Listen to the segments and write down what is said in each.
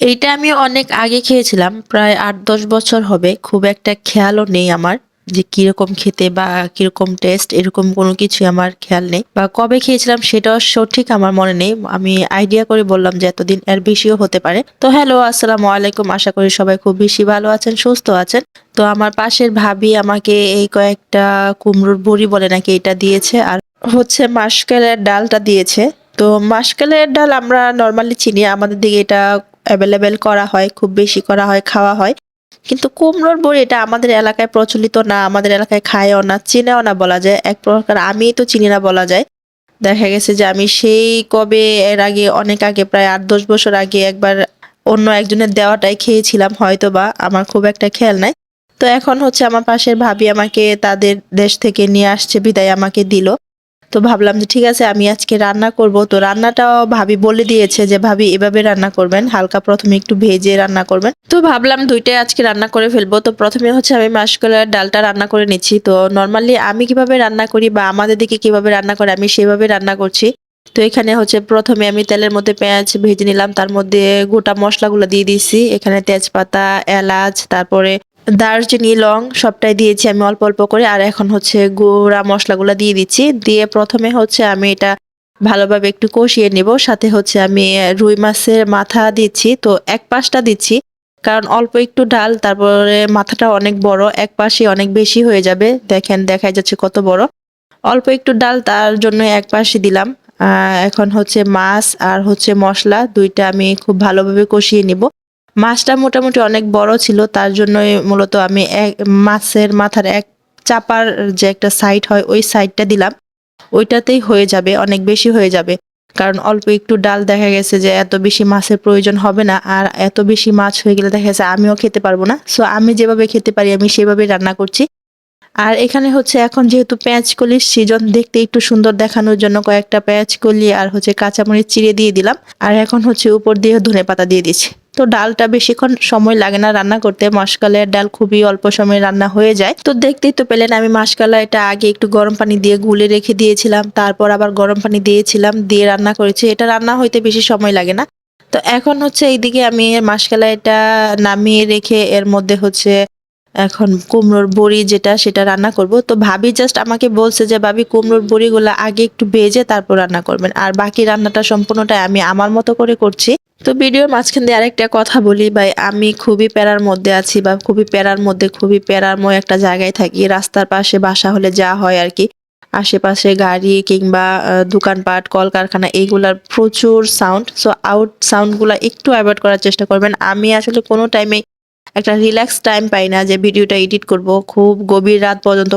এইটা আমি অনেক আগে খেয়েছিলাম, প্রায় আট দশ বছর হবে, খুব একটা খেয়ালও নেই আমার যে কীরকম খেতে বা কীরকম টেস্ট এরকম কোনো কিছু আমার খেয়াল নেই। বা কবে খেয়েছিলাম সেটাও সঠিক আমার মনে নেই, আমি আইডিয়া করে বললাম যে এতদিন এর বেশিও হতে পারে। তো হ্যালো আসসালামু আলাইকুম, আশা করি সবাই খুব বেশি ভালো আছেন, সুস্থ আছেন। তো আমার পাশের ভাবি আমাকে এই কয়েকটা কুমড়োর বড়ি বলে নাকি এটা দিয়েছে, আর হচ্ছে মাসকালের ডালটা দিয়েছে। তো মাসকালের ডাল আমরা নর্মালি চিনি, আমাদের দিকে এটা অ্যাভেলেবেল করা হয়, খুব বেশি করা হয়, খাওয়া হয়। কিন্তু কুমড়োর বড়ি এটা আমাদের এলাকায় প্রচলিত না, আমাদের এলাকায় খায়ও না, চিনেও না বলা যায়। এক প্রকার আমি তো চিনি না বলা যায়। দেখা গেছে যে আমি সেই কবে, এর আগে, অনেক আগে, প্রায় আট, দশ বছর আগে একবার অন্য একজনের দেওয়াটাই খেয়েছিলাম হয়তো বা আমার খুব একটা খেয়াল নাই। তো এখন হচ্ছে আমার পাশের ভাবি আমাকে তাদের দেশ থেকে নিয়ে আসছে, বিদায় আমাকে দিল। তো ভাবলাম যে ঠিক আছে, আমি আজকে রান্না করব। তো রান্নাটাও ভাবি বলে দিয়েছে যে, ভাবি, এভাবে রান্না করবেন। হালকা প্রথমে একটু ভেজে রান্না করবেন। তো ভাবলাম দুইটাই আজকে রান্না করে ফেলব। তো প্রথমে হচ্ছে আমি মাসকলার ডালটা রান্না করে নিচ্ছি। তো নর্মালি আমি কীভাবে রান্না করি বা আমাদের দিকে কীভাবে রান্না করে, আমি সেভাবে রান্না করছি। তো এখানে হচ্ছে প্রথমে আমি তেলের মধ্যে পেঁয়াজ ভেজে নিলাম। তার মধ্যে গোটা মশলাগুলো দিয়ে দিয়েছি। এখানে তেজপাতা, এলাচ, তারপরে দারচিনি, লং সবটাই দিয়েছি আমি অল্প অল্প করে। আর এখন হচ্ছে গুঁড়া মশলাগুলো দিয়ে দিচ্ছি। দিয়ে প্রথমে হচ্ছে আমি এটা ভালোভাবে একটু কষিয়ে নিব। সাথে হচ্ছে আমি রুই মাছের মাথা দিচ্ছি। তো এক পাশটা দিচ্ছি। কারণ অল্প একটু ডাল, তারপরে মাথাটা অনেক বড়, এক পাশে অনেক বেশি হয়ে যাবে। দেখেন দেখা যাচ্ছে কত বড়। অল্প একটু ডাল, তার জন্য এক পাশে দিলাম। এখন হচ্ছে মাছ আর হচ্ছে মশলা দুইটা আমি খুব ভালোভাবে কষিয়ে নিব। মাছটা মোটামুটি অনেক বড় ছিল, তার জন্যই মূলত আমি এক, মাছের মাথার এক চাপার যে একটা সাইড হয়, ওই সাইডটা দিলাম। ওইটাতেই হয়ে যাবে, অনেক বেশি হয়ে যাবে। কারণ অল্প একটু ডাল দেখা গেছে যে এত বেশি মাছের প্রয়োজন হবে না, আর এত বেশি মাছ হয়ে গেলে দেখা গেছে আমিও খেতে পারব না। সো আমি যেভাবে খেতে পারি, আমি সেভাবেই রান্না করছি। আর এখানে হচ্ছে এখন যেহেতু কলির সিজন দেখতে একটু সুন্দর দেখানোর জন্য কয়েকটা কলি আর হচ্ছে কাঁচামরিচ চিড়ে দিয়ে দিলাম। আর এখন হচ্ছে উপর দিয়ে ধনে পাতা দিয়ে দিচ্ছি। তো ডালটা বেশিক্ষণ সময় লাগে না রান্না করতে। মাসকালের ডাল খুবই অল্প সময়ে রান্না হয়ে যায়। তো দেখতেই তো পেলেন আমি মাসকালা এটা আগে একটু গরম পানি দিয়ে গুলে রেখে দিয়েছিলাম। তারপর আবার গরম পানি দিয়েছিলাম, দিয়ে রান্না করেছি। এটা রান্না হইতে বেশি সময় লাগে না। তো এখন হচ্ছে এইদিকে আমি মাসকালা এটা নামিয়ে রেখে এর মধ্যে হচ্ছে এখন কুমড়োর বড়ি যেটা, সেটা রান্না করব। তো ভাবি জাস্ট আমাকে বলছে যে, ভাবি, কুমড়োর বড়িগুলো আগে একটু ভেজে তারপর রান্না করবেন। আর বাকি রান্নাটা সম্পূর্ণটাই আমি আমার মতো করে করছি। তো ভিডিওর মাঝখান দিয়ে আরেকটা কথা বলি, ভাই, আমি খুবই প্যারার মধ্যে আছি বা খুবই প্যারার মধ্যে খুবই প্যারারময় একটা জায়গায় থাকি। রাস্তার পাশে বাসা হলে যা হয় আর কি। আশেপাশে গাড়ি কিংবা দোকানপাট, কলকারখানা এইগুলার প্রচুর সাউন্ড সো আউট সাউন্ডগুলো একটু অ্যাভয়েড করার চেষ্টা করবেন। আমি আসলে কোনো টাইমে একটা রিল্যাক্স টাইম পাই না যে ভিডিওটা এডিট করব। খুব গভীর রাত পর্যন্ত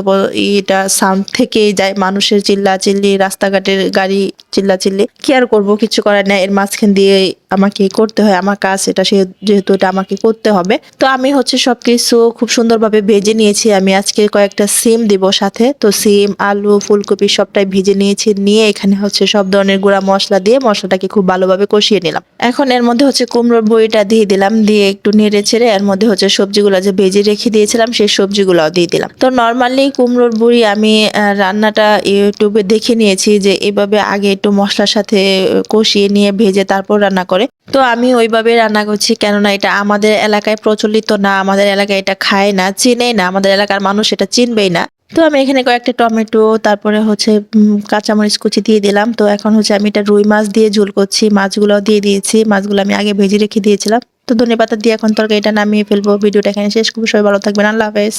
এটা সাউন্ড থেকেই যায়। মানুষের চিল্লা চিল্লি রাস্তাঘাটের গাড়ি চিল্লা চিল্লি কি আর করব? কিছু করার নেই। এর মাঝখান দিয়ে আমাকে করতে হয়। আমার কাজ এটা সে যেহেতু এটা আমাকে করতে হবে। তো আমি হচ্ছে সব কিছু খুব সুন্দরভাবে ভেজে নিয়েছি। আমি আজকে কয়েকটা সিম দিব সাথে। তো সিম, আলু, ফুলকপি সবটাই ভেজে নিয়েছি। নিয়ে এখানে হচ্ছে সব ধরনের গুঁড়া মশলা দিয়ে মশলাটাকে খুব ভালোভাবে কষিয়ে নিলাম। এখন এর মধ্যে হচ্ছে কুমড়োর বড়িটা দিয়ে দিলাম। দিয়ে একটু নেড়ে ছেড়ে এর মধ্যে হচ্ছে সবজিগুলো যে ভেজে রেখে দিয়েছিলাম, সেই সবজিগুলোও দিয়ে দিলাম। তো নর্মালি কুমড়োর বড়ি আমি রান্নাটা ইউটিউবে দেখে নিয়েছি যে এভাবে আগে একটু মশলার সাথে কষিয়ে নিয়ে ভেজে তারপর রান্না করে। তো আমি ওইভাবে রান্না করছি কেননা এটা আমাদের এলাকায় প্রচলিত না, আমাদের এলাকায় এটা খায় না, চিনেই না, আমাদের এলাকার মানুষ এটা চিনবেই না। তো আমি এখানে কয়েকটা টমেটো, তারপরে হচ্ছে কাঁচামরিচ কুচি দিয়ে দিলাম। তো এখন হচ্ছে আমি এটা রুই মাছ দিয়ে ঝোল করছি মাছগুলো দিয়ে দিয়েছি, মাছগুলো আমি আগে ভেজে রেখে দিয়েছিলাম। তো ধনে পাতা দিয়ে এখন তরকারিটা নামিয়ে ফেলব। ভিডিওটা এখানে শেষ করব। সবাই ভালো থাকবেন। আল্লাহ হাফেজ।